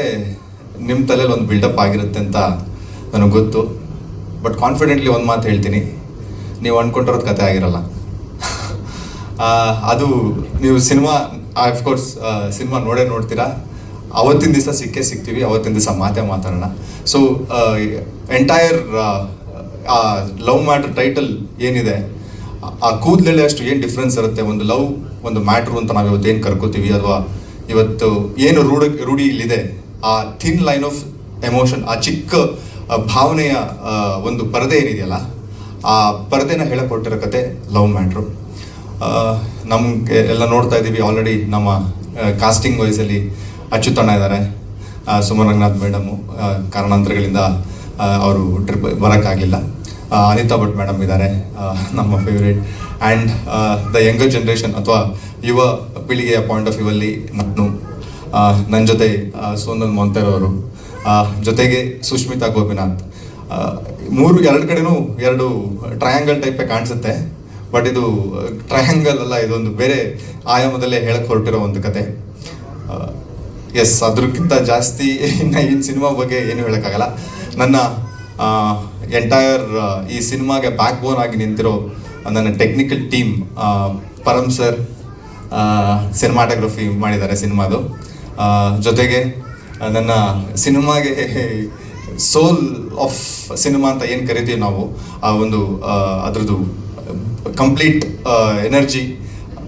ನಿಮ್ಮ ತಲೆಯಲ್ಲಿ ಒಂದು ಬಿಲ್ಡಪ್ ಆಗಿರುತ್ತೆ ಅಂತ ನನಗೆ ಗೊತ್ತು. ಬಟ್ ಕಾನ್ಫಿಡೆಂಟ್ಲಿ ಒಂದು ಮಾತು ಹೇಳ್ತೀನಿ. ನೀವು ಅಂದ್ಕೊಂಡಿರೋದು ಕತೆ ಆಗಿರಲ್ಲ. ಆ, ಅದು ನೀವು ಸಿನಿಮಾ ಅಫ್ಕೋರ್ಸ್ ಸಿನಿಮಾ ನೋಡೇ ನೋಡ್ತೀರಾ. ಅವತ್ತಿನ ದಿವಸ ಸಿಕ್ಕೇ ಸಿಗ್ತೀವಿ ಅವತ್ತಿನ ದಿವಸ ಮಾತೇ ಮಾತಾಡೋಣ. So entire Love Matter title ಏನಿದೆ ಆ- ಆ ಕೂದಲಲ್ಲಿ ಅಷ್ಟು ಏನು ಡಿಫ್ರೆನ್ಸ್ ಇರುತ್ತೆ? ಒಂದು ಲವ್ ಒಂದು ಮ್ಯಾಟ್ರು ಅಂತ ನಾವು ಇವತ್ತು ಏನು ಕರ್ಕೋತೀವಿ? ಅಥವಾ ಇವತ್ತು ಏನು ರೂಢ ರೂಢಿ ಇಲ್ಲಿದೆ? ಆ ಥಿನ್ ಲೈನ್ ಆಫ್ ಎಮೋಷನ್ ಆ ಚಿಕ್ಕ ಭಾವನೆಯ ಒಂದು ಪರದೆ ಏನಿದೆಯಲ್ಲ, ಆ ಪರದೆನ ಹೇಳಕೊಟ್ಟಿರೋ ಕತೆ ಲವ್ ಮ್ಯಾಟ್ರು ನಮಗೆ ಎಲ್ಲ ನೋಡ್ತಾ ಇದ್ದೀವಿ ಆಲ್ರೆಡಿ ನಮ್ಮ ಕಾಸ್ಟಿಂಗ್ ವೈಸಲ್ಲಿ ಅಚ್ಚುತಣ್ಣ ಇದ್ದಾರೆ. ಸುಮರಂಗನಾಥ್ ಮೇಡಮು ಕಾರಣಾಂತರಗಳಿಂದ ಅವರು ಟ್ರಿಪ್ ಬರೋಕ್ಕಾಗಿಲ್ಲ ಅನಿತಾ ಭಟ್ ಮೇಡಮ್ ಇದ್ದಾರೆ ನಮ್ಮ favourite and the younger generation ಅಥವಾ ಯುವ ಪೀಳಿಗೆಯ ಪಾಯಿಂಟ್ ಆಫ್ ವ್ಯೂ ಅಲ್ಲಿ ನಾನು ನನ್ನ ಜೊತೆ ಸೋನಲ್ ಮೊಂತೆರ್ ಅವರು. ಜೊತೆಗೆ ಸುಷ್ಮಿತಾ ಗೋಪಿನಾಥ್. ಮೂರು, ಎರಡು ಕಡೆನೂ ಎರಡು ಟ್ರಯಾಂಗಲ್ ಟೈಪೇ ಕಾಣಿಸುತ್ತೆ. ಬಟ್ ಇದು ಟ್ರಯಾಂಗಲ್ ಅಲ್ಲ, ಇದೊಂದು ಬೇರೆ ಆಯಾಮದಲ್ಲೇ ಹೇಳಕ್ ಹೊರಟಿರೋ ಒಂದು ಕತೆ. ಎಸ್ ಅದ್ರಕ್ಕಿಂತ ಜಾಸ್ತಿ ಈ ಸಿನಿಮಾ ಬಗ್ಗೆ ಏನು ಹೇಳೋಕ್ಕಾಗಲ್ಲ. ನನ್ನ ಎಂಟೈರ್ ಈ ಸಿನಿಮಾಗೆ ಬ್ಯಾಕ್ ಬೋನ್ ಆಗಿ ನಿಂತಿರೋ ನನ್ನ technical team Param sir cinematography ಮಾಡಿದ್ದಾರೆ ಸಿನಿಮಾದು. ಜೊತೆಗೆ ನನ್ನ ಸಿನಿಮಾಗೆ ಸೋಲ್ ಆಫ್ ಸಿನಿಮಾ ಅಂತ ಏನು ಕರಿತೀವಿ ನಾವು, ಆ ಒಂದು ಅದ್ರದ್ದು ಕಂಪ್ಲೀಟ್ ಎನರ್ಜಿ,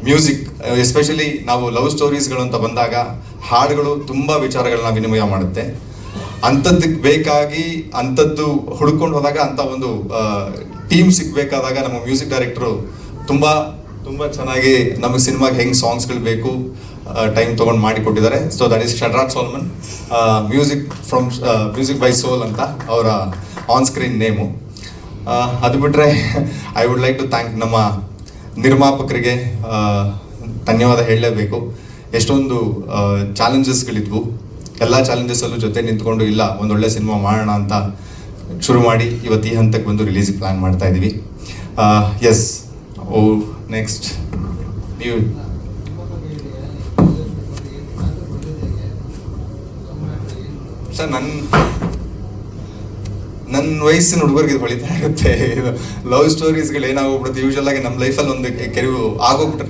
ಮ್ಯೂಸಿಕ್, ಎಸ್ಪೆಷಲಿ ನಾವು ಲವ್ ಸ್ಟೋರೀಸ್ಗಳು ಅಂತ ಬಂದಾಗ ಹಾಡುಗಳು ತುಂಬ ವಿಚಾರಗಳನ್ನ ವಿನಿಮಯ ಮಾಡುತ್ತೆ. ಅಂಥದ್ದಕ್ಕೆ ಬೇಕಾಗಿ ಅಂಥದ್ದು ಹುಡ್ಕೊಂಡು ಹೋದಾಗ ಅಂಥ ಒಂದು ಟೀಮ್ ಸಿಗಬೇಕಾದಾಗ ನಮ್ಮ ಮ್ಯೂಸಿಕ್ ಡೈರೆಕ್ಟ್ರು ತುಂಬ ತುಂಬ ಚೆನ್ನಾಗಿ ನಮಗೆ ಸಿನಿಮಾಗೆ ಹೆಂಗೆ ಸಾಂಗ್ಸ್ಗಳು ಬೇಕು ಟೈಮ್ ತೊಗೊಂಡು ಮಾಡಿ ಕೊಟ್ಟಿದ್ದಾರೆ ಸೊ ದಟ್ ಈಸ್ ಶಟ್ರಾಜ್ ಸೋಲ್ಮನ್ ಮ್ಯೂಸಿಕ್ ಫ್ರಮ್ ಮ್ಯೂಸಿಕ್ ಬೈ ಸೋಲ್ ಅಂತ ಅವರ ಆನ್ ಸ್ಕ್ರೀನ್ ನೇಮು ಅದು ಬಿಟ್ಟರೆ I would like to thank ನಮ್ಮ ನಿರ್ಮಾಪಕರಿಗೆ ಧನ್ಯವಾದ ಹೇಳಲೇಬೇಕು. ಎಷ್ಟೊಂದು ಚಾಲೆಂಜಸ್ಗಳಿದ್ವು ಎಲ್ಲ ಚಾಲೆಂಜಸ್ಸಲ್ಲೂ ಜೊತೆ ನಿಂತ್ಕೊಂಡು, ಇಲ್ಲ ಒಂದೊಳ್ಳೆ ಸಿನಿಮಾ ಮಾಡೋಣ ಅಂತ ಶುರು ಮಾಡಿ ಇವತ್ತು ಈ ಹಂತಕ್ಕೆ ಬಂದು ರಿಲೀಸ್ ಪ್ಲ್ಯಾನ್ ಮಾಡ್ತಾ ಇದ್ದೀವಿ ಎಸ್ ಓ ನೆಕ್ಸ್ಟ್ ನೀವು ಸರ್ ನನ್ನ ನನ್ನ ವಯಸ್ಸಿನ ಹುಡುಗರಿಗೆ ಇದು ಹೊಳಿತಾ ಇರುತ್ತೆ ಇದು ಲವ್ ಸ್ಟೋರೀಸ್ಗಳು ಏನಾಗೋಗ್ಬಿಡುತ್ತೆ? ಯೂಶಲ್ ಆಗಿ ನಮ್ಮ ಲೈಫಲ್ಲಿ ಒಂದು ಕೆರಿವು ಆಗೋಗ್ಬಿಟ್ರೆ.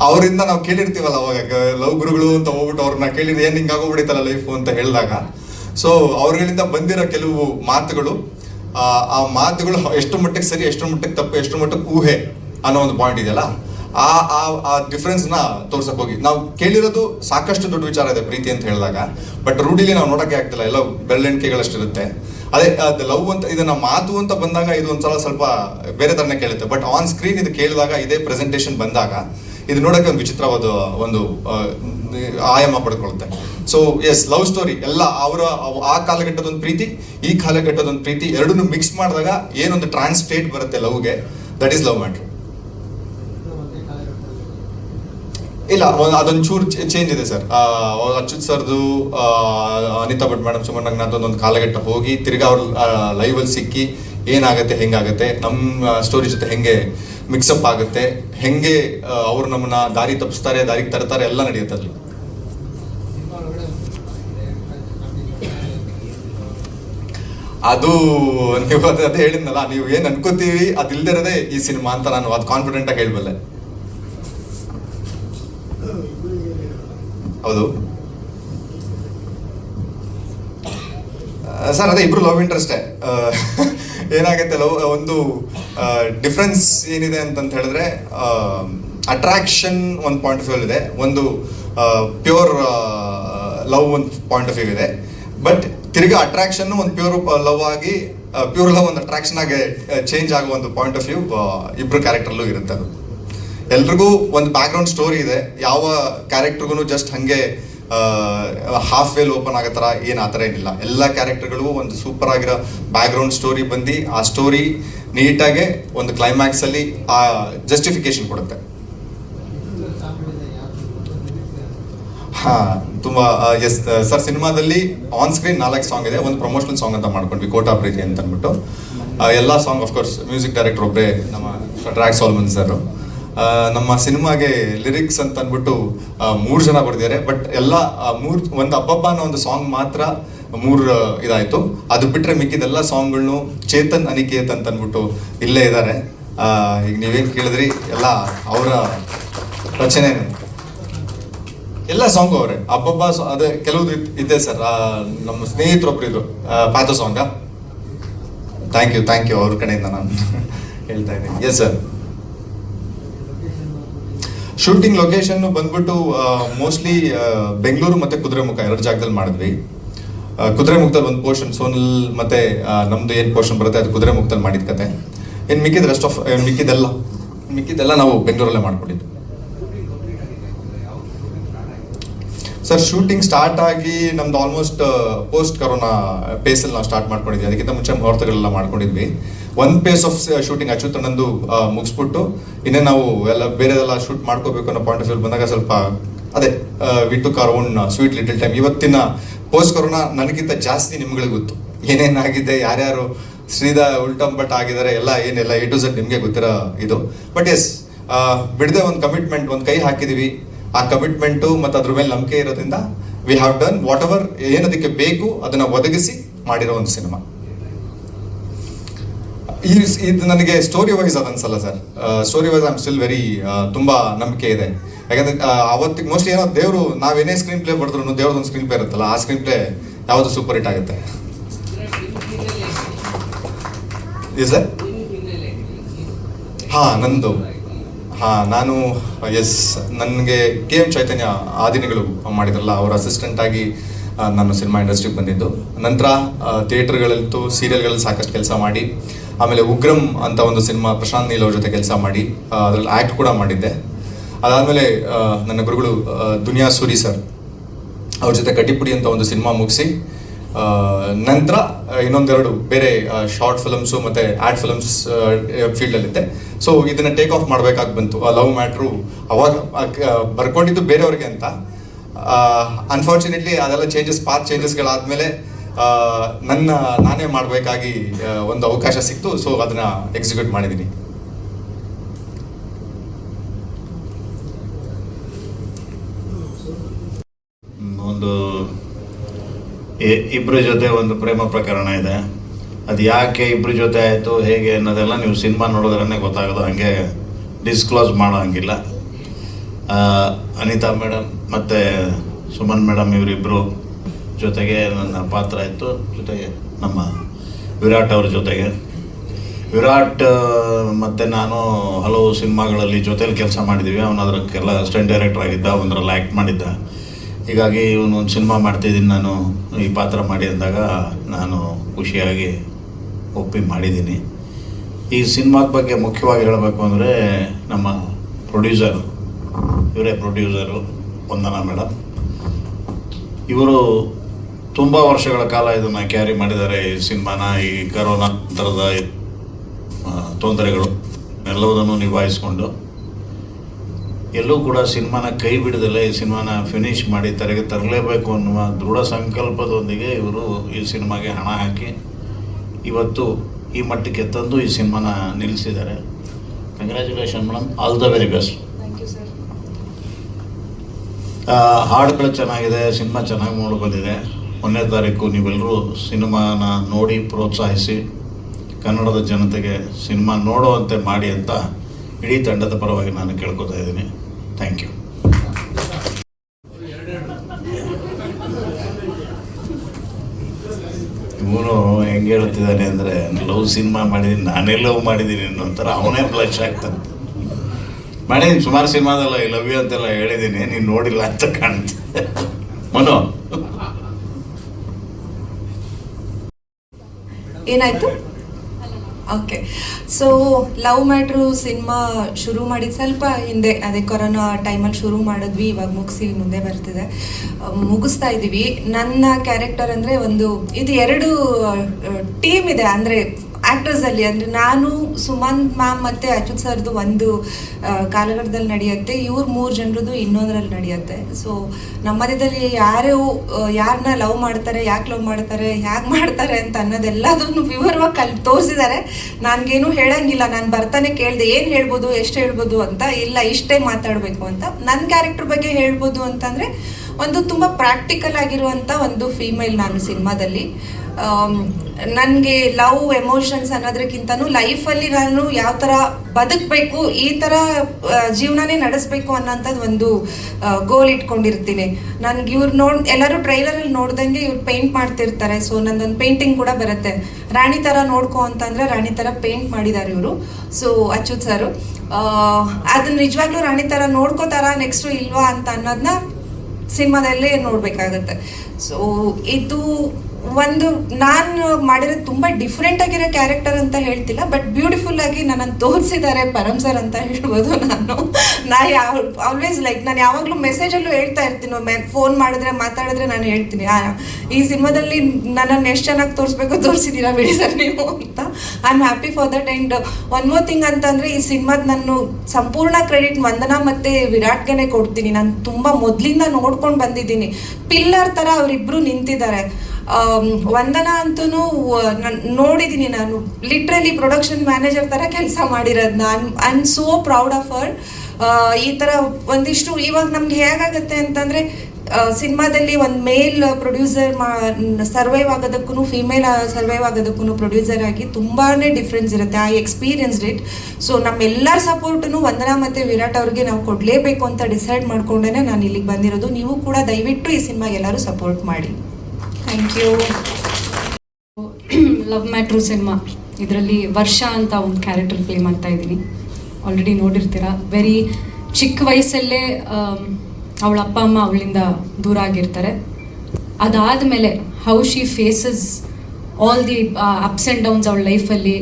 ಅವರಿಂದ ನಾವು ಕೇಳಿರ್ತೀವಲ್ಲ ಅವಾಗ ಲವ್ ಗುರುಗಳು ಅಂತ ಹೋಗ್ಬಿಟ್ಟು ಅವ್ರನ್ನ ಕೇಳಿದ್ರೆ ಏನು ಹಿಂಗೆ ಆಗೋಗ್ಬಿಡಿತಲ್ಲ ಲೈಫು ಅಂತ ಹೇಳಿದಾಗ. ಸೊ ಅವ್ರಗಳಿಂದ ಬಂದಿರೋ ಕೆಲವು ಮಾತುಗಳು ಆ, ಮಾತುಗಳು ಎಷ್ಟು ಮಟ್ಟಕ್ಕೆ ಸರಿ ಎಷ್ಟು ಮಟ್ಟಕ್ಕೆ ತಪ್ಪು ಎಷ್ಟು ಮಟ್ಟಕ್ಕೆ ಊಹೆ ಅನ್ನೋ ಒಂದು ಪಾಯಿಂಟ್ ಇದೆಯಲ್ಲ? ಆ ಆ ಆ ಡಿಫ್ರೆನ್ಸ್ನ ತೋರ್ಸಕ್ ಹೋಗಿ. ನಾವು ಕೇಳಿರೋದು ಸಾಕಷ್ಟು ದೊಡ್ಡ ವಿಚಾರ ಇದೆ ಪ್ರೀತಿ ಅಂತ ಹೇಳಿದಾಗ. ಬಟ್ ರೂಢಿಲಿ ನಾವು ನೋಡಕ್ಕೆ ಆಗ್ತಿಲ್ಲ. ಎಲ್ಲ ಬೆರಳೆಣಿಕೆಗಳಷ್ಟಿರುತ್ತೆ ಅದೇ ಲವ್ ಅಂತ, ಇದನ್ನ ಮಾತು ಅಂತ ಬಂದಾಗ ಇದು ಒಂದ್ಸಲ ಸ್ವಲ್ಪ ಬೇರೆ ತರನೇ ಕೇಳುತ್ತೆ. ಬಟ್ ಆನ್ ಸ್ಕ್ರೀನ್ ಇದು ಕೇಳಿದಾಗ, ಇದೇ ಪ್ರೆಸೆಂಟೇಶನ್ ಬಂದಾಗ, ಇದು ನೋಡಕ್ಕೆ ಒಂದು ವಿಚಿತ್ರವಾದ ಒಂದು ಆಯಾಮ ಪಡ್ಕೊಳ್ಳುತ್ತೆ ಸೊ ಎಸ್ ಲವ್ ಸ್ಟೋರಿ ಎಲ್ಲ ಅವರ ಆ ಕಾಲಘಟ್ಟದೊಂದು ಪ್ರೀತಿ, ಈ ಕಾಲಘಟ್ಟದೊಂದು ಪ್ರೀತಿ ಎರಡನ್ನೂ ಮಿಕ್ಸ್ ಮಾಡಿದಾಗ ಏನೊಂದು ಟ್ರಾನ್ಸ್ಲೇಟ್ ಬರುತ್ತೆ ಲವ್ಗೆ ದಟ್ ಈಸ್ ಲವ್ ಮ್ಯಾಟ್ರ್ ಇಲ್ಲ ಅದೊಂದು ಚೂರು ಚೇಂಜ್ ಇದೆ ಸರ್. ಅಚ್ಯುತ್ ಸರ್ದು ಅನಿತಾ ಭಟ್ ಮೇಡಮ್ ಸುಮನ್ ರಂಗನಾಥ್ ಒಂದು ಕಾಲಘಟ್ಟ ಹೋಗಿ ತಿರ್ಗಾ ಅವ್ರ ಲೈವ್ ಅಲ್ಲಿ ಸಿಕ್ಕಿ ಏನಾಗುತ್ತೆ, ಹೆಂಗಾಗುತ್ತೆ ನಮ್ಮ ಸ್ಟೋರಿ ಜೊತೆ ಹೆಂಗೆ ಮಿಕ್ಸಪ್ ಆಗುತ್ತೆ, ಹೆಂಗೆ ಅವ್ರು ನಮ್ಮನ್ನ ದಾರಿ ತಪ್ಪಿಸ್ತಾರೆ ದಾರಿಗೆ ತರ್ತಾರೆ, ಎಲ್ಲ ನಡೆಯುತ್ತೆ ಅಲ್ಲಿ ಅದು ನೀವು ಅದೇ ಹೇಳಿದ್ನಲ್ಲ, ನೀವು ಏನು ಅನ್ಕೋತೀವಿ ಅದಿಲ್ದಿರದೆ ಈ ಸಿನಿಮಾ ಅಂತ ನಾನು ಅದು ಕಾನ್ಫಿಡೆಂಟ್ ಆಗಿ ಹೇಳ್ಬಲ್ಲೆ. ಹೌದು. ಸರ್, ಅದೇ ಇಬ್ರು ಲವ್ ಇಂಟ್ರೆಸ್ಟೇ ಏನಾಗುತ್ತೆ ಲವ್ ಒಂದು ಡಿಫ್ರೆನ್ಸ್ ಏನಿದೆ ಅಂತಂತ ಹೇಳಿದ್ರೆ ಅಟ್ರಾಕ್ಷನ್ ಒಂದು ಪಾಯಿಂಟ್ ಆಫ್ ವ್ಯೂ ಇದೆ ಒಂದು ಪ್ಯೂರ್ ಲವ್ ಒಂದು ಪಾಯಿಂಟ್ ಆಫ್ ವ್ಯೂ ಇದೆ. ಬಟ್ ತಿರ್ಗಾ ಅಟ್ರಾಕ್ಷನ್ ಒಂದು ಪ್ಯೂರ್ ಲವ್ ಆಗಿ ಪ್ಯೂರ್ ಲವ್ ಒಂದು ಅಟ್ರಾಕ್ಷನ್ ಆಗಿ ಚೇಂಜ್ ಆಗೋ ಒಂದು ಪಾಯಿಂಟ್ ಆಫ್ ವ್ಯೂ ಇಬ್ರು ಕ್ಯಾರೆಕ್ಟರ್ಲೂ ಇರುತ್ತೆ ಅದು. ಎಲ್ರಿಗೂ ಒಂದು ಬ್ಯಾಕ್ ಗ್ರೌಂಡ್ ಸ್ಟೋರಿ ಇದೆ. ಯಾವ ಕ್ಯಾರೆಕ್ಟರ್ಗೂ ಜಸ್ಟ್ ಹಂಗೆ ಹಾಫ್ ವೇಲ್ ಓಪನ್ ಆಗೋ ಥರ ಏನು ಆ ಥರ ಏನಿಲ್ಲ. ಎಲ್ಲ ಕ್ಯಾರೆಕ್ಟರ್ಗಳಿಗೂ ಒಂದು ಸೂಪರ್ ಆಗಿರೋ ಬ್ಯಾಕ್ ಸ್ಟೋರಿ ಬಂದು ಆ ಸ್ಟೋರಿ ನೀಟಾಗೆ ಒಂದು ಕ್ಲೈಮ್ಯಾಕ್ಸ್ ಅಲ್ಲಿ ಆ ಜಸ್ಟಿಫಿಕೇಶನ್ ಕೊಡುತ್ತೆ. ಹಾಂ, ತುಂಬ ಎಸ್ ಸರ್ ಸಿನಿಮಾದಲ್ಲಿ ಆನ್ ಸ್ಕ್ರೀನ್ ನಾಲ್ಕು ಸಾಂಗ್ ಇದೆ. ಒಂದು ಪ್ರಮೋಷನಲ್ ಸಾಂಗ್ ಅಂತ ಮಾಡ್ಕೊಂಡ್ವಿ, ಕೋಟಾ ಪ್ರೀತಿ ಅಂತ ಅಂದ್ಬಿಟ್ಟು ಎಲ್ಲ song of course music director ಒಬ್ಬರೇ ನಮ್ಮ ಟ್ರ್ಯಾಕ್ ಸಾಲ್ಮನ್ ಸರ್ ನಮ್ಮ ಸಿನಿಮಾಗೆ ಲಿರಿಕ್ಸ್ ಅಂತ ಅಂದ್ಬಿಟ್ಟು ಮೂರು ಜನ ಬರ್ದಿದ್ದಾರೆ. ಬಟ್ ಎಲ್ಲ ಮೂರು, ಒಂದು ಅಬ್ಬಬ್ಬ ಅನ್ನೋ ಒಂದು ಸಾಂಗ್ ಮಾತ್ರ ಮೂರು ಇದಾಯ್ತು. ಅದು ಬಿಟ್ರೆ ಮಿಕ್ಕಿದೆಲ್ಲ ಸಾಂಗ್ಗಳನ್ನು ಚೇತನ್, ಅನಿಕೇತ್ ಅಂತ ಅಂದ್ಬಿಟ್ಟು ಇಲ್ಲೇ ಇದ್ದಾರೆ. ಈಗ ನೀವೇನು ಕೇಳಿದ್ರಿ, ಎಲ್ಲ ಅವರ ರಚನೆ. ಎಲ್ಲ ಸಾಂಗ್ ಅವರೇ. ಅಬ್ಬಬ್ಬ ಅದೇ ಕೆಲವು ಇದ್- ಇದೆ ಸರ್ ನಮ್ಮ ಸ್ನೇಹಿತರೊಬ್ರು ಇದ್ರು. ಪಾತ ಸಾಂಗ ಥ್ಯಾಂಕ್ ಯು ಥ್ಯಾಂಕ್ ಯು ಅವ್ರ ಕಡೆಯಿಂದ ನಾನು ಹೇಳ್ತಾ ಇದ್ದೀನಿ. ಎಸ್ ಸರ್ ಶೂಟಿಂಗ್ ಲೊಕೇಶನ್ ಬಂದ್ಬಿಟ್ಟು ಮೋಸ್ಟ್ಲಿ ಬೆಂಗಳೂರು ಮತ್ತೆ ಕುದುರೆಮುಖ ಎರಡು ಜಾಗದಲ್ಲಿ ಮಾಡಿದ್ವಿ. ಕುದುರೆಮುಖದಲ್ಲಿ ಒಂದು ಪೋರ್ಷನ್ ಸೋನಲ್ ಮತ್ತೆ ನಮ್ದು ಏನು ಪೋರ್ಷನ್ ಬರುತ್ತೆ ಅದು ಕುದುರೆಮುಖದಲ್ಲಿ ಮಾಡಿದ ಕತೆ. ಏನು ಮಿಕ್ಕಿದ ರೆಸ್ಟ್ ಆಫ್ ಮಿಕ್ಕಿದೆಲ್ಲ ಮಿಕ್ಕಿದೆಲ್ಲ ನಾವು ಬೆಂಗಳೂರಲ್ಲೇ ಮಾಡ್ಕೊಂಡಿದ್ದು. ಸರ್ ಶೂಟಿಂಗ್ ಸ್ಟಾರ್ಟ್ ಆಗಿ ನಮ್ದು ಆಲ್ಮೋಸ್ಟ್ ಪೋಸ್ಟ್ ಕರೋನಾ ಪೇಸಲ್ಲಿ ನಾವು ಸ್ಟಾರ್ಟ್ ಮಾಡ್ಕೊಂಡಿದ್ವಿ. ಅದಕ್ಕಿಂತ ಮುಂಚೆ ಮುಹೂರ್ತಗಳೆಲ್ಲ ಮಾಡ್ಕೊಂಡಿದ್ವಿ. ಒನ್ ಪೇಸ್ ಆಫ್ ಶೂಟಿಂಗ್ ಅಚ್ಯುತನಂದು ಮುಗಿಸ್ಬಿಟ್ಟು, ಇನ್ನೇ ನಾವು ಎಲ್ಲ ಬೇರೆದೆಲ್ಲ ಶೂಟ್ ಮಾಡ್ಕೋಬೇಕು ಅನ್ನೋ ಪಾಯಿಂಟ್ ಆಫ್ ಬಂದಾಗ ಸ್ವಲ್ಪ, ಅದೇ we two car own sweet little time ಇವತ್ತಿನ ಪೋಸ್ಟ್ ಕರೋನಾ ನನಗಿಂತ ಜಾಸ್ತಿ ನಿಮ್ಗಳಿಗೆ ಗೊತ್ತು. ಏನೇನಾಗಿದೆ ಯಾರ್ಯಾರು ಶ್ರೀದ ಉಲ್ಟಮ್ ಬಟ್ ಆಗಿದ್ದಾರೆ, ಎಲ್ಲ ಏನೆಲ್ಲ ಎ ಟು ಝಡ್ ನಿಮಗೆ ಗೊತ್ತಿರೋ ಇದು. ಬಟ್ ಎಸ್ ಬಿಡದೆ ಒಂದು ಕಮಿಟ್ಮೆಂಟ್ ಒಂದು ಕೈ ಹಾಕಿದೀವಿ. ಆ ಕಮಿಟ್ಮೆಂಟು ಮತ್ತು ಅದ್ರ ಮೇಲೆ ನಂಬಿಕೆ ಇರೋದ್ರಿಂದ we have done whatever ಏನದಕ್ಕೆ ಬೇಕು ಅದನ್ನ ಒದಗಿಸಿ ಮಾಡಿರೋ ಒಂದು ಸಿನಿಮಾ ಈ ಇದು ನನಗೆ ಸ್ಟೋರಿ ವೈಸ್ ಅದು ಅನ್ಸಲ್ಲ sir story wise I'm still very ತುಂಬಾ ನಂಬಿಕೆ ಇದೆ. ಯಾಕಂದ್ರೆ ಅವತ್ತಿಗೆ ಮೋಸ್ಟ್ಲಿ ಏನೋ ದೇವರು ನಾವೇನೇ ಸ್ಕ್ರೀನ್ ಪ್ಲೇ ಬರೆದ್ರು ದೇವ್ರದ್ದು ಒಂದು ಸ್ಕ್ರೀನ್ ಪ್ಲೇ ಇರುತ್ತಲ್ಲ ಆ ಸ್ಕ್ರೀನ್ ಪ್ಲೇ ಯಾವುದು ಸೂಪರ್ ಹಿಟ್ ಆಗುತ್ತೆ? ಸರ್ ಹಾ ನಂದು. ಹಾ, ನಾನು ಎಸ್ ನನಗೆ ಕೆ ಎಂ ಚೈತನ್ಯ ಆದಿನಿಗಳು ಮಾಡಿದ್ರಲ್ಲ, ಅವರ ಅಸಿಸ್ಟೆಂಟ್ ಆಗಿ ನಾನು ಸಿನಿಮಾ ಇಂಡಸ್ಟ್ರಿಗೆ ಬಂದಿದ್ದು. ನಂತರ ಥಿಯೇಟರ್ಗಳಂತೂ ಸೀರಿಯಲ್ಗಳಲ್ಲಿ ಸಾಕಷ್ಟು ಕೆಲಸ ಮಾಡಿ, ಆಮೇಲೆ ಉಗ್ರಂ ಅಂತ ಒಂದು ಸಿನಿಮಾ ಪ್ರಶಾಂತ್ ನೀಲ್ ಅವ್ರ ಜೊತೆ ಕೆಲಸ ಮಾಡಿ ಅದರಲ್ಲಿ ಆ್ಯಕ್ಟ್ ಕೂಡ ಮಾಡಿದ್ದೆ. ಅದಾದಮೇಲೆ ನನ್ನ ಗುರುಗಳು ದುನಿಯಾ ಸೂರಿ ಸರ್ ಅವ್ರ ಜೊತೆ ಕಟಿಪುಡಿ ಅಂತ ಒಂದು ಸಿನಿಮಾ ಮುಗಿಸಿ ನಂತರ ಇನ್ನೊಂದೆರಡು ಬೇರೆ ಶಾರ್ಟ್ ಫಿಲಮ್ಸು ಮತ್ತು ಆ್ಯಡ್ ಫಿಲಮ್ಸ್ ಫೀಲ್ಡಲ್ಲಿದ್ದೆ ಸೊ ಇದನ್ನು ಟೇಕ್ ಆಫ್ ಮಾಡಬೇಕಾಗಿ ಬಂತು. ಆ ಲವ್ ಮ್ಯಾಟ್ರು ಅವಾಗ ಬರ್ಕೊಂಡಿದ್ದು ಬೇರೆಯವ್ರಿಗೆ ಅಂತ. ಅನ್ಫಾರ್ಚುನೇಟ್ಲಿ ಅದೆಲ್ಲ ಚೇಂಜಸ್ ಪಾತ್ ಚೇಂಜಸ್ಗಳಾದಮೇಲೆ ನನ್ನ, ನಾನೇ ಮಾಡಬೇಕಾಗಿ ಒಂದು ಅವಕಾಶ ಸಿಕ್ತು. ಸೊ ಅದನ್ನು ಎಕ್ಸಿಕ್ಯೂಟ್ ಮಾಡಿದ್ದೀನಿ ಒಂದು ಇ- ಇಬ್ರ ಜೊತೆ ಒಂದು ಪ್ರೇಮ ಪ್ರಕರಣ ಇದೆ. ಅದು ಯಾಕೆ ಇಬ್ಬರ ಜೊತೆ ಆಯಿತು, ಹೇಗೆ ಅನ್ನೋದೆಲ್ಲ ನೀವು ಸಿನಿಮಾ ನೋಡಿದ್ರೇ ಗೊತ್ತಾಗೋದು, ಹಾಗೆ ಡಿಸ್ಕ್ಲೋಸ್ ಮಾಡೋ ಹಂಗಿಲ್ಲ. ಅನಿತಾ ಮೇಡಮ್ ಮತ್ತು ಸುಮನ್ ಮೇಡಮ್ ಇವರಿಬ್ಬರು ಜೊತೆಗೆ ನನ್ನ ಪಾತ್ರ ಇತ್ತು ಜೊತೆಗೆ ನಮ್ಮ ವಿರಾಟ್ ಅವ್ರ ಜೊತೆಗೆ. ವಿರಾಟ್ ಮತ್ತು ನಾನು ಹಲವು ಸಿನಿಮಾಗಳಲ್ಲಿ ಜೊತೇಲಿ ಕೆಲಸ ಮಾಡಿದ್ದೀವಿ ಅವನು ಅದಕ್ಕೆಲ್ಲ ಅಸಿಸ್ಟೆಂಟ್ ಡೈರೆಕ್ಟರ್ ಆಗಿದ್ದ, ಒಂದರಲ್ಲಿ ಆ್ಯಕ್ಟ್ ಮಾಡಿದ್ದ. ಹೀಗಾಗಿ ಇವನು ಒಂದು ಸಿನಿಮಾ ಮಾಡ್ತಿದ್ದೀನಿ ನಾನು. ಈ ಪಾತ್ರ ಮಾಡಿ ಅಂದಾಗ ನಾನು ಖುಷಿಯಾಗಿ ಒಪ್ಪಿ ಮಾಡಿದ್ದೀನಿ. ಈ ಸಿನಿಮಾದ ಬಗ್ಗೆ ಮುಖ್ಯವಾಗಿ ಹೇಳಬೇಕು ಅಂದರೆ ನಮ್ಮ ಪ್ರೊಡ್ಯೂಸರ್ ಇವರೇ ಪ್ರೊಡ್ಯೂಸರು ವಂದನಾ ಮೇಡಮ್ ಇವರು ತುಂಬ ವರ್ಷಗಳ ಕಾಲ ಇದನ್ನು ಕ್ಯಾರಿ ಮಾಡಿದ್ದಾರೆ ಈ ಸಿನಿಮಾನ ಈ ಕರೋನಾ ಆ, ತೊಂದರೆಗಳು ಎಲ್ಲವುದನ್ನು ನಿಭಾಯಿಸಿಕೊಂಡು ಎಲ್ಲೂ ಕೂಡ ಸಿನಿಮಾನ ಕೈ ಬಿಡದಲ್ಲೇ ಈ ಸಿನಿಮಾನ ಫಿನಿಶ್ ಮಾಡಿ ತೆರೆಗೆ ತರಲೇಬೇಕು ಅನ್ನುವ ದೃಢ ಸಂಕಲ್ಪದೊಂದಿಗೆ ಇವರು ಈ ಸಿನಿಮಾಗೆ ಹಣ ಹಾಕಿ ಇವತ್ತು ಈ ಮಟ್ಟಕ್ಕೆ ತಂದು ಈ ಸಿನಿಮಾನ ನಿಲ್ಲಿಸಿದ್ದಾರೆ. Congratulation madam all the very best ಹಾಡುಗಳು ಚೆನ್ನಾಗಿದೆ ಸಿನಿಮಾ ಚೆನ್ನಾಗಿ ಮೂಡಿ ಬಂದಿದೆ. ಒಂದನೇ ತಾರೀಕು ನೀವೆಲ್ಲರೂ ಸಿನಿಮಾನ ನೋಡಿ ಪ್ರೋತ್ಸಾಹಿಸಿ ಕನ್ನಡದ ಜನತೆಗೆ ಸಿನಿಮಾ ನೋಡುವಂತೆ ಮಾಡಿ ಅಂತ ಇಡೀ ತಂಡದ ಪರವಾಗಿ ನಾನು ಕೇಳ್ಕೊತಾ ಇದ್ದೀನಿ. ಥ್ಯಾಂಕ್ ಯು ಇವನು ಹೆಂಗೆ ಹೇಳ್ತಿದ್ದಾನೆ ಅಂದರೆ, ಲವ್ ಸಿನಿಮಾ ಮಾಡಿದ್ದೀನಿ ನಾನೇ ಲವ್ ಮಾಡಿದ್ದೀನಿ ಅನ್ನೋ ಒಂಥರ ಅವನೇ ಬ್ಲಶ್ ಆಗ್ತಾನೆ ಮಾಡಿದ್ದೀನಿ ಸುಮಾರು ಸಿನಿಮಾದಲ್ಲ ಐ ಲವ್ ಯು ಅಂತೆಲ್ಲ ಹೇಳಿದ್ದೀನಿ ನೀನು ನೋಡಿಲ್ಲ ಅಂತ ಕಾಣುತ್ತೆ ಮನೋ. ಏನಾಯ್ತು? Okay so Love Matter cinema ಶುರು ಮಾಡಿದ ಸ್ವಲ್ಪ ಹಿಂದೆ, ಅದೇ ಕೊರೋನಾ ಟೈಮಲ್ಲಿ ಶುರು ಮಾಡಿದ್ವಿ, ಇವಾಗ ಮುಗಿಸಿ ಮುಂದೆ ಬರ್ತಿದೆ. ಮುಗಿಸ್ತಾ ಇದ್ದೀವಿ ನನ್ನ ಕ್ಯಾರೆಕ್ಟರ್ ಅಂದರೆ ಒಂದು, ಇದು ಎರಡು ಟೀಮ್ ಇದೆ. ಅಂದರೆ ಆ್ಯಕ್ಟರ್ಸಲ್ಲಿ ಅಂದರೆ ನಾನು ಸುಮಂತ್ ಮ್ಯಾಮ್ ಮತ್ತು ಅಚ್ಯುತ್ ಸರ್ದು ಒಂದು ಕಾಲಘಟ್ಟದಲ್ಲಿ ನಡೆಯುತ್ತೆ. ಇವ್ರ ಮೂರು ಜನರದ್ದು ಇನ್ನೊಂದರಲ್ಲಿ ನಡೆಯುತ್ತೆ. ಸೊ ನಮ್ಮ ಮಧ್ಯದಲ್ಲಿ ಯಾರು ಯಾರನ್ನ ಲವ್ ಮಾಡ್ತಾರೆ, ಯಾಕೆ ಲವ್ ಮಾಡ್ತಾರೆ, ಹ್ಯಾಗೆ ಮಾಡ್ತಾರೆ ಅಂತ ಅನ್ನೋದೆಲ್ಲದನ್ನು ವಿವರವಾಗಿ ಕಲ್ ತೋರಿಸಿದ್ದಾರೆ ನನಗೇನು ಹೇಳಂಗಿಲ್ಲ. ನಾನು ಬರ್ತಾನೆ ಕೇಳಿದೆ, ಏನು ಹೇಳ್ಬೋದು, ಎಷ್ಟು ಹೇಳ್ಬೋದು ಅಂತ ಇಲ್ಲ, ಇಷ್ಟೇ ಮಾತಾಡಬೇಕು ಅಂತ. ನನ್ನ ಕ್ಯಾರೆಕ್ಟರ್ ಬಗ್ಗೆ ಹೇಳ್ಬೋದು ಅಂತಂದರೆ, ಒಂದು ತುಂಬ ಪ್ರಾಕ್ಟಿಕಲ್ ಆಗಿರುವಂಥ ಒಂದು ಫೀಮೇಲ್ ನಾನು ಸಿನಿಮಾದಲ್ಲಿ. ನನಗೆ ಲವ್, ಎಮೋಷನ್ಸ್ ಅನ್ನೋದಕ್ಕಿಂತನೂ ಲೈಫಲ್ಲಿ ನಾನು ಯಾವ ಥರ ಬದುಕಬೇಕು, ಈ ಥರ ಜೀವನನೇ ನಡೆಸಬೇಕು ಅನ್ನೋಂಥದ್ದು ಒಂದು ಗೋಲ್ ಇಟ್ಕೊಂಡಿರ್ತೀನಿ. ನನಗೆ ಇವ್ರು ನೋಡ್, ಎಲ್ಲರೂ ಟ್ರೈಲರಲ್ಲಿ ನೋಡ್ದಂಗೆ ಇವ್ರು ಪೇಂಟ್ ಮಾಡ್ತಿರ್ತಾರೆ. ಸೊ ನಂದೊಂದು ಪೇಂಟಿಂಗ್ ಕೂಡ ಬರುತ್ತೆ. ರಾಣಿ ಥರ ನೋಡ್ಕೋ ಅಂತಂದರೆ ರಾಣಿ ಥರ ಪೇಂಟ್ ಮಾಡಿದ್ದಾರೆ ಇವರು. So Achyut sir. ಅದನ್ನ ನಿಜವಾಗ್ಲೂ ರಾಣಿ ಥರ ನೋಡ್ಕೋತಾರ ನೆಕ್ಸ್ಟು ಇಲ್ವಾ ಅಂತ ಅನ್ನೋದನ್ನ ಸಿನಿಮಾದಲ್ಲೇ ನೋಡಬೇಕಾಗತ್ತೆ. ಸೊ ಇದು ಒಂದು ನಾನು ಮಾಡಿರೋ ತುಂಬ ಡಿಫ್ರೆಂಟ್ ಆಗಿರೋ ಕ್ಯಾರೆಕ್ಟರ್ ಅಂತ ಹೇಳ್ತಿಲ್ಲ ಬಟ್ ಬ್ಯೂಟಿಫುಲ್ ಆಗಿ ನನ್ನನ್ನು ತೋರಿಸಿದ್ದಾರೆ ಪರಮ್ ಸರ್ ಅಂತ ಹೇಳ್ಬೋದು ನಾನು. ನಾ ಯಾವ ಆಲ್ವೇಸ್ ಲೈಕ್ ನಾನು ಯಾವಾಗಲೂ ಮೆಸೇಜಲ್ಲೂ ಹೇಳ್ತಾ ಇರ್ತೀನಿ ಮೆ ಫೋನ್ ಮಾಡಿದ್ರೆ ಮಾತಾಡಿದ್ರೆ ನಾನು ಹೇಳ್ತೀನಿ ಈ ಸಿನಿಮಾದಲ್ಲಿ ನನ್ನನ್ನು ಎಷ್ಟು ಚೆನ್ನಾಗಿ ತೋರಿಸ್ಬೇಕು ತೋರಿಸಿದ್ದೀರಾ ಬಿಡಿ ಸರ್ ನೀವು ಅಂತ. I am happy for that and one more thing ಅಂತಂದರೆ ಈ ಸಿನಿಮಾದ ನಾನು ಸಂಪೂರ್ಣ ಕ್ರೆಡಿಟ್ ವಂದನಾ ಮತ್ತು ವಿರಾಟ್ಗೆನೆ ಕೊಡ್ತೀನಿ. ನಾನು ತುಂಬ ಮೊದಲಿಂದ ನೋಡ್ಕೊಂಡು ಬಂದಿದ್ದೀನಿ. ಪಿಲ್ಲರ್ ಥರ ಅವರಿಬ್ಬರು ನಿಂತಿದ್ದಾರೆ. ವಂದನಾ ಅಂತೂ ನೋಡಿದ್ದೀನಿ ನಾನು ಲಿಟ್ರಲಿ ಪ್ರೊಡಕ್ಷನ್ ಮ್ಯಾನೇಜರ್ ಥರ ಕೆಲಸ ಮಾಡಿರೋದು ನಾನು. I am so proud of our ಈ ಥರ ಒಂದಿಷ್ಟು, ಇವಾಗ ನಮ್ಗೆ ಹೇಗಾಗುತ್ತೆ ಅಂತಂದರೆ ಸಿನಿಮಾದಲ್ಲಿ ಒಂದು ಮೇಲ್ ಪ್ರೊಡ್ಯೂಸರ್ ಮಾ ಸರ್ವೈವ್ ಆಗೋದಕ್ಕೂ ಫಿಮೇಲ್ ಸರ್ವೈವ್ ಆಗೋದಕ್ಕೂ ಪ್ರೊಡ್ಯೂಸರ್ ಆಗಿ ತುಂಬಾ ಡಿಫ್ರೆನ್ಸ್ ಇರುತ್ತೆ. ಐ ಎಕ್ಸ್ಪೀರಿಯನ್ಸ್ ಇಟ್ ಸೊ ನಮ್ಮೆಲ್ಲರ ಸಪೋರ್ಟನ್ನು ವಂದನಾ ಮತ್ತು ವಿರಾಟ್ ಅವ್ರಿಗೆ ನಾವು ಕೊಡಲೇಬೇಕು ಅಂತ ಡಿಸೈಡ್ ಮಾಡ್ಕೊಂಡೇ ನಾನು ಇಲ್ಲಿಗೆ ಬಂದಿರೋದು. ನೀವು ಕೂಡ ದಯವಿಟ್ಟು ಈ ಸಿನಿಮಾಗೆ ಎಲ್ಲರೂ ಸಪೋರ್ಟ್ ಮಾಡಿ. Thank you Love Matter cinema ಇದರಲ್ಲಿ ವರ್ಷ ಅಂತ ಒಂದು ಕ್ಯಾರೆಕ್ಟರ್ ಪ್ಲೇ ಮಾಡ್ತಾ ಇದ್ದೀನಿ. ಆಲ್ರೆಡಿ ನೋಡಿರ್ತೀರ? ವೆರಿ ಚಿಕ್ಕ ವಯಸ್ಸಲ್ಲೇ ಅವಳ ಅಪ್ಪ, ಅಮ್ಮ ಅವಳಿಂದ ದೂರ ಆಗಿರ್ತಾರೆ. ಅದಾದಮೇಲೆ how she faces all the ups and downs ಅವಳ ಲೈಫಲ್ಲಿ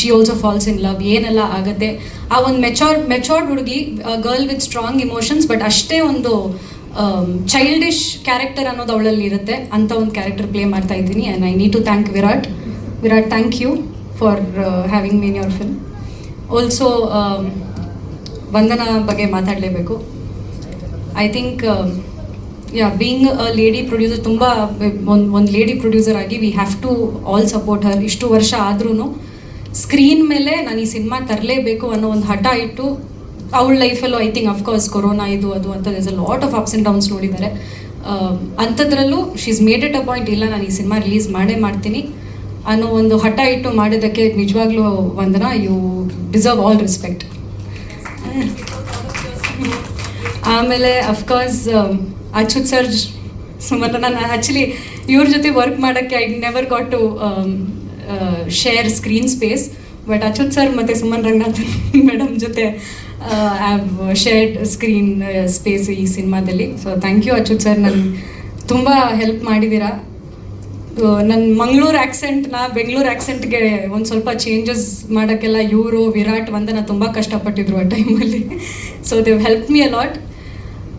she also falls in love ಏನೆಲ್ಲ ಆಗುತ್ತೆ? ಆ ಒಂದು ಮೆಚೋರ್ಡ್ ಮೆಚೋರ್ಡ್ ಹುಡುಗಿ girl with strong emotions but ಅಷ್ಟೇ ಒಂದು ಚೈಲ್ಡಿಶ್ ಕ್ಯಾರೆಕ್ಟರ್ ಅನ್ನೋದು ಅವಳಲ್ಲಿ ಇರುತ್ತೆ. ಅಂತ ಒಂದು ಕ್ಯಾರೆಕ್ಟರ್ ಪ್ಲೇ ಮಾಡ್ತಾ ಇದ್ದೀನಿ. And I need to thank Virat Virat thank you for having mean your film also Vandana ಬಗ್ಗೆ ಮಾತಾಡಲೇಬೇಕು. I think yeah being a lady producer ತುಂಬ, ಒಂದು ಒಂದು ಲೇಡಿ ಪ್ರೊಡ್ಯೂಸರ್ ಆಗಿ we have to all support her ಇಷ್ಟು ವರ್ಷ ಆದ್ರೂ screen ಮೇಲೆ ನಾನು ಈ ಸಿನಿಮಾ ತರಲೇಬೇಕು ಅನ್ನೋ ಒಂದು ಹಠ ಇಟ್ಟು ಅವಳ ಲೈಫಲ್ಲೂ I think of course corona ಇದು, ಅದು ಅಂತ this a lot of ups and downs ನೋಡಿದ್ದಾರೆ. ಅಂಥದ್ರಲ್ಲೂ she's made it a point ಇಲ್ಲ, ನಾನು ಈ ಸಿನಿಮಾ ರಿಲೀಸ್ ಮಾಡೇ ಮಾಡ್ತೀನಿ ಅನ್ನೋ ಒಂದು ಹಠ ಇಟ್ಟು ಮಾಡಿದ್ದಕ್ಕೆ ನಿಜವಾಗ್ಲೂ Vandana you deserve all respect ಆಮೇಲೆ ಅಫ್ಕೋರ್ಸ್ ಅಚ್ಯುತ್ ಸರ್ ಸುಮಾರು ನಾನು ಆ್ಯಕ್ಚುಲಿ ಇವ್ರ ಜೊತೆ ವರ್ಕ್ ಮಾಡೋಕ್ಕೆ I never got to share screen space but Achyut sir ಮತ್ತು ಸುಮನ್ ರಂಗನಾಥನ್ ಮೇಡಮ್ ಜೊತೆ ಹ್ಯಾವ್ ಶೇರ್ಡ್ ಸ್ಕ್ರೀನ್ ಸ್ಪೇಸ್ ಈ ಸಿನಿಮಾದಲ್ಲಿ so thank you Achyut sir ನನ್ನ ತುಂಬ ಹೆಲ್ಪ್ ಮಾಡಿದ್ದೀರಾ. ನನ್ನ ಮಂಗಳೂರು ಆ್ಯಕ್ಸೆಂಟ್ನ ಬೆಂಗಳೂರು ಆ್ಯಕ್ಸೆಂಟ್ಗೆ ಒಂದು ಸ್ವಲ್ಪ ಚೇಂಜಸ್ ಮಾಡೋಕ್ಕೆಲ್ಲ ಇವರು, ವಿರಾಟ್, ವಂದನ ತುಂಬ ಕಷ್ಟಪಟ್ಟಿದ್ರು ಆ ಟೈಮಲ್ಲಿ so Dev help me a lot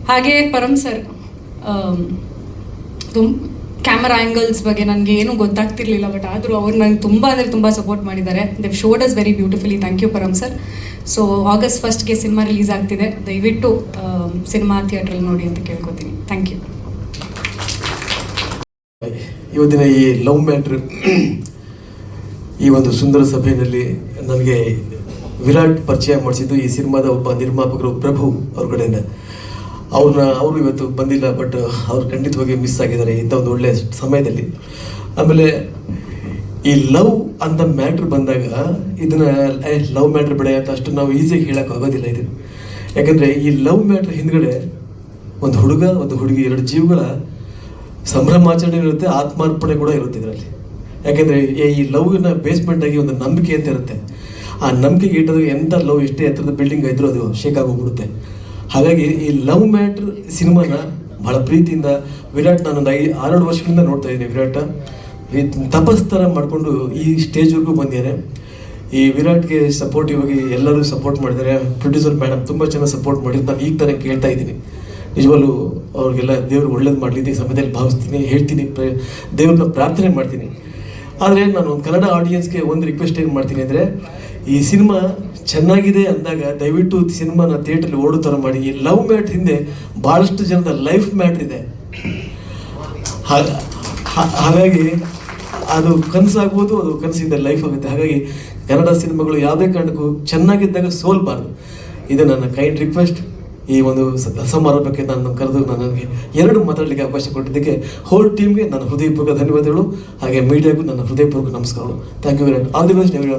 ಹಾಗೆ ಪರಮ್ ಸರ್ ತುಂಬ ಕ್ಯಾಮರಾ ಆ್ಯಂಗಲ್ಸ್ ಬಗ್ಗೆ ನನಗೆ ಏನೂ ಗೊತ್ತಾಗ್ತಿರ್ಲಿಲ್ಲ ಬಟ್ ಆದರೂ ಅವ್ರು ನನಗೆ ತುಂಬ ಅಂದರೆ ತುಂಬ ಸಪೋರ್ಟ್ ಮಾಡಿದ್ದಾರೆ. Dev showed us very beautifully thank you Param sir so August ಫಸ್ಟ್ಗೆ ಸಿನಿಮಾ ರಿಲೀಸ್ ಆಗ್ತಿದೆ. ದಯವಿಟ್ಟು ಸಿನಿಮಾ ಥಿಯೇಟ್ರಲ್ಲಿ ನೋಡಿ ಅಂತ ಕೇಳ್ಕೊತೀನಿ. ಥ್ಯಾಂಕ್ ಯು ಇವತ್ತಿನ ಈ ಲವ್ ಮ್ಯಾಟ್ರ್, ಈ ಒಂದು ಸುಂದರ ಸಭೆಯಲ್ಲಿ ನನಗೆ ವಿರಾಟ್ ಪರಿಚಯ ಮಾಡಿಸಿದ್ದು ಈ ಸಿನಿಮಾದ ಒಬ್ಬ ನಿರ್ಮಾಪಕರು ಪ್ರಭು ಅವ್ರ ಕಡೆಯಿಂದ. ಅವ್ರನ್ನ ಅವರು ಇವತ್ತು ಬಂದಿಲ್ಲ, ಬಟ್ ಅವ್ರು ಖಂಡಿತವಾಗಿ ಮಿಸ್ ಆಗಿದ್ದಾರೆ ಇಂಥ ಒಂದು ಒಳ್ಳೆಯ ಸಮಯದಲ್ಲಿ. ಆಮೇಲೆ ಈ ಲವ್ ಅಂತ ಮ್ಯಾಟ್ರ್ ಬಂದಾಗ ಇದನ್ನ ಲವ್ ಮ್ಯಾಟ್ರ್ ಬಿಡ ಅಂತ ಅಷ್ಟು ನಾವು ಈಸಿಯಾಗಿ ಹೇಳಕ್ ಆಗೋದಿಲ್ಲ ಇದು. ಯಾಕಂದ್ರೆ ಈ ಲವ್ ಮ್ಯಾಟ್ರ್ ಹಿಂದ್ಗಡೆ ಒಂದು ಹುಡುಗ, ಒಂದು ಹುಡುಗಿ, ಎರಡು ಜೀವಗಳ ಸಂಭ್ರಮಾಚರಣೆ ಇರುತ್ತೆ, ಆತ್ಮಾರ್ಪಣೆ ಕೂಡ ಇರುತ್ತೆ ಇದರಲ್ಲಿ. ಯಾಕೆಂದ್ರೆ ಈ ಲವ್ನ ಬೇಸ್ಮೆಂಟ್ ಆಗಿ ಒಂದು ನಂಬಿಕೆ ಅಂತ ಇರುತ್ತೆ. ಆ ನಂಬಿಕೆಗೆ ಇಟ್ಟದ್ದು ಎಂಥ ಲವ್ ಎಷ್ಟೇ ಎತ್ತರದ ಬಿಲ್ಡಿಂಗ್ ಇದ್ರೂ ಅದು ಶೇಕ್ ಆಗೋಗ್ಬಿಡುತ್ತೆ ಹಾಗಾಗಿ ಈ ಲವ್ ಮ್ಯಾಟ್ರ್ ಸಿನಿಮಾನ ಬಹಳ ಪ್ರೀತಿಯಿಂದ ವಿರಾಟ್ ನಾನೊಂದು ಐದು ಆರೇಳು ವರ್ಷಗಳಿಂದ ನೋಡ್ತಾ ಇದ್ದೀನಿ ವಿರಾಟ. ಈ ತಪಸ್ ಥರ ಮಾಡಿಕೊಂಡು ಈ ಸ್ಟೇಜ್ವರೆಗೂ ಬಂದಿದ್ದಾರೆ. ಈ ವಿರಾಟ್ಗೆ ಸಪೋರ್ಟಿವ್ ಆಗಿ ಎಲ್ಲರೂ ಸಪೋರ್ಟ್ ಮಾಡಿದ್ದಾರೆ. ಪ್ರೊಡ್ಯೂಸರ್ ಮೇಡಮ್ ತುಂಬ ಚೆನ್ನಾಗಿ ಸಪೋರ್ಟ್ ಮಾಡಿದ್ರು ನಾನು ಈಗ ತಾನೇ ಕೇಳ್ತಾ ಇದ್ದೀನಿ. ನಿಜವಾಗ್ಲೂ ಅವ್ರಿಗೆಲ್ಲ ದೇವರು ಒಳ್ಳೇದು ಮಾಡಲಿ ಈ ಸಮಯದಲ್ಲಿ ಭಾವಿಸ್ತೀನಿ, ಹೇಳ್ತೀನಿ ದೇವ್ರನ್ನ ಪ್ರಾರ್ಥನೆ ಮಾಡ್ತೀನಿ. ಆದರೆ ನಾನು ಒಂದು ಕನ್ನಡ ಆಡಿಯನ್ಸ್ಗೆ ಒಂದು ರಿಕ್ವೆಸ್ಟ್ ಏನು ಮಾಡ್ತೀನಿ ಅಂದರೆ, ಈ ಸಿನಿಮಾ ಚೆನ್ನಾಗಿದೆ ಅಂದಾಗ ದಯವಿಟ್ಟು ಸಿನಿಮಾನ ಥಿಯೇಟ್ರಲ್ಲಿ ಓಡೋ ಥರ ಮಾಡಿ. ಈ ಲವ್ ಮ್ಯಾಟ್ರ್ ಹಿಂದೆ ಭಾಳಷ್ಟು ಜನದ ಲೈಫ್ ಮ್ಯಾಟ್ರ್ ಇದೆ. ಹಾಗಾಗಿ ಅದು ಕನಸಾಗ್ಬೋದು, ಅದು ಕನಸಿಂದ ಲೈಫ್ ಆಗುತ್ತೆ. ಹಾಗಾಗಿ ಕನ್ನಡ ಸಿನಿಮಾಗಳು ಯಾವುದೇ ಕಾರಣಕ್ಕೂ ಚೆನ್ನಾಗಿದ್ದಾಗ ಸೋಲ್ಬಾರ್ದು. ಇದು ನನ್ನ ಕೈಂಡ್ ರಿಕ್ವೆಸ್ಟ್ ಈ ಒಂದು ಸಮಾರಂಭಕ್ಕೆ ನಾನು ಕರೆದು ನಾನು ನನಗೆ ಎರಡು ಮಾತಾಡಲಿಕ್ಕೆ ಅವಕಾಶ ಕೊಟ್ಟಿದ್ದಕ್ಕೆ ಹೋಲ್ ಟೀಮ್ಗೆ ನನ್ನ ಹೃದಯಪೂರ್ವಕ ಧನ್ಯವಾದಗಳು. ಹಾಗೆ ಮೀಡಿಯಾಗೂ ನನ್ನ ಹೃದಯಪೂರ್ವಕ ನಮಸ್ಕಾರಗಳು. Thank you very much all the best every